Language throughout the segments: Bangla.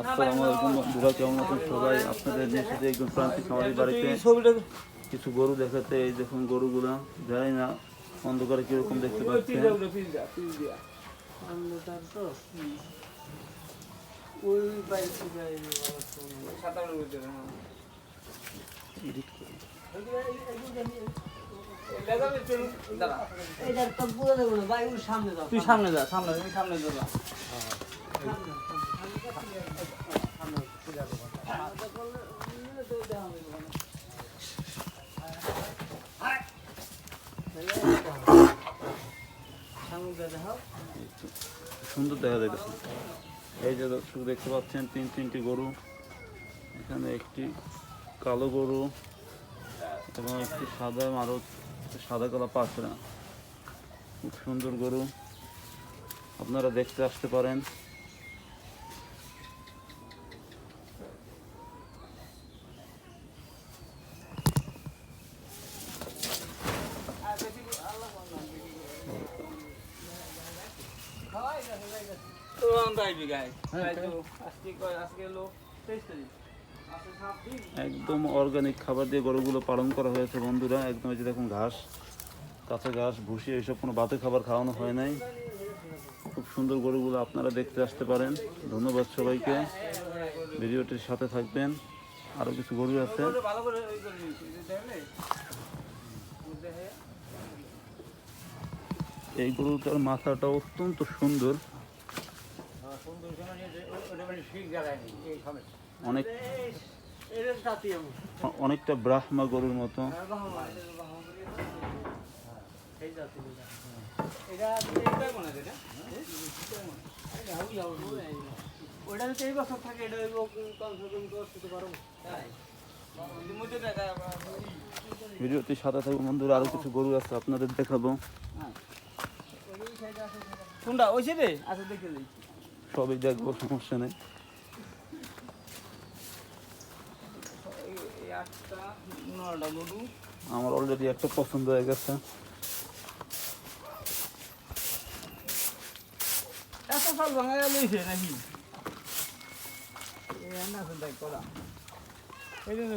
আসসালামু আলাইকুম কেমন আছেন সবাই আপনাদের একজন প্রান্তিক বাড়িতে। কিছু গরু দেখাতে এই দেখুন গরুগুলা। জানি না অন্ধকারে কীরকম দেখতে সামনে তুই সামনে যা সামনে তুমি সামনে যা সুন্দর দেখা যাচ্ছে এই যে দর্শক দেখতে পাচ্ছেন, তিন তিনটি গরু, এখানে একটি কালো গরু এবং একটি সাদা আরও সাদা কালা পাঁচরা। খুব সুন্দর গরু। আপনারা দেখতে আসতে পারেন। একদম অর্গানিক খাবার দিয়ে গরুগুলো পালন করা হয়েছে বন্ধুরা। একদম এই যে দেখুন ঘাস কাঁচা ঘাস ভুসি এইসব কোনো বাতে খাবার খাওয়ানো হয় নাই। খুব সুন্দর গরুগুলো আপনারা দেখতে আসতে পারেন। ধন্যবাদ সবাইকে। ভিডিওটির সাথে থাকবেন। আরও কিছু গরু আছে। এই গরুটার মাথাটা অত্যন্ত সুন্দর। অনেকটা ব্রাহ্মা গরুর মতো। এই জাতি এটা এইটাই ওটা যদি এই বছর থাকে এটা কমসে কম দশ পারব তাই মধ্যে দেখা থাকবে বন্ধুরা আরও কিছু গরু আছে আপনাদের দেখাবো। কোনটা? ওই রে? আচ্ছা দেখে লই সবই দেখব সমস্যা নেই। আমার অলরেডি একটা পছন্দ হয়ে গেছে।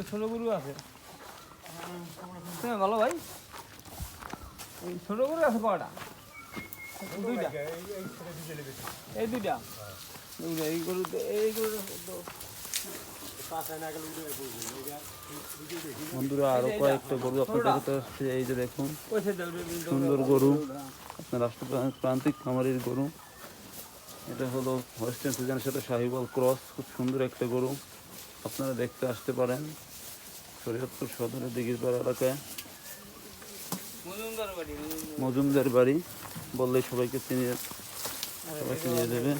ছোট গরু আছে। ভালো ভাই। এই ছোট গরু আছে কটা দুইটা। এই দুইটা। দুইটা এই গরু এই গরু বন্ধুরা আরও কয়েকটা গরু আপনাদের কাছে এই যে দেখুন সুন্দর গরু। আপনার রাষ্ট্র প্রান্তিক খামারের গরু। এটা হলো ওয়েস্টার্ন সিজনের সাথে শাহিওয়াল ক্রস খুব সুন্দর একটা গরু। আপনারা দেখতে আসতে পারেন। শরীয়তপুর সদরের দিঘিরপাড়া এলাকায়। মজুমদার বাড়ি বললে সবাইকে চিনিয়ে সবাই চিনিয়ে দেবে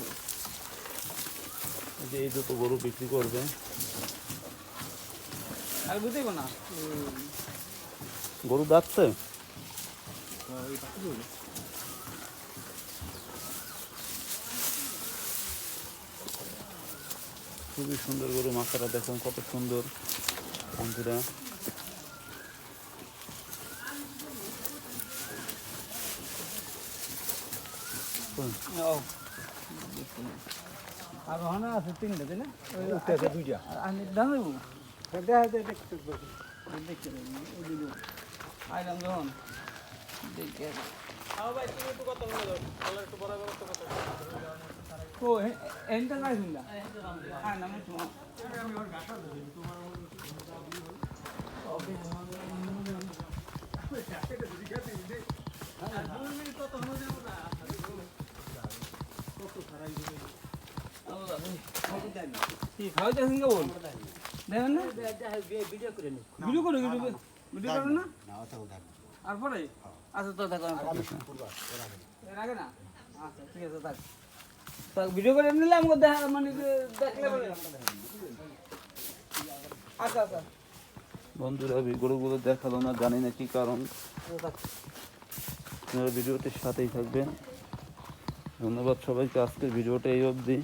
এই যে এই দুটো গরু বিক্রি করবে। আর বুঝতেই না গরু যাচ্ছে খুবই সুন্দর গরু মাথাটা দেখুন কত সুন্দর বন্ধুরা। আর ওখানে আছে তিনটা তাই না? আছে দুইটা। আর আমি দাম দেবো? দেখা যায় দেখতে দেখতে আইলাম যখন দেখে ও এনটা নাই শুনলা? হ্যাঁ নাম তোমার কি আচ্ছা আচ্ছা ভিডিও করে নিলে আমাকে দেখা মানে আচ্ছা আচ্ছা। বন্ধুরা গরুগুলো দেখাল না, জানি না কি কারণ। ভিডিওটির সাথেই থাকবেন। ধন্যবাদ সবাইকে, আজকের ভিডিওটা এই অবধি।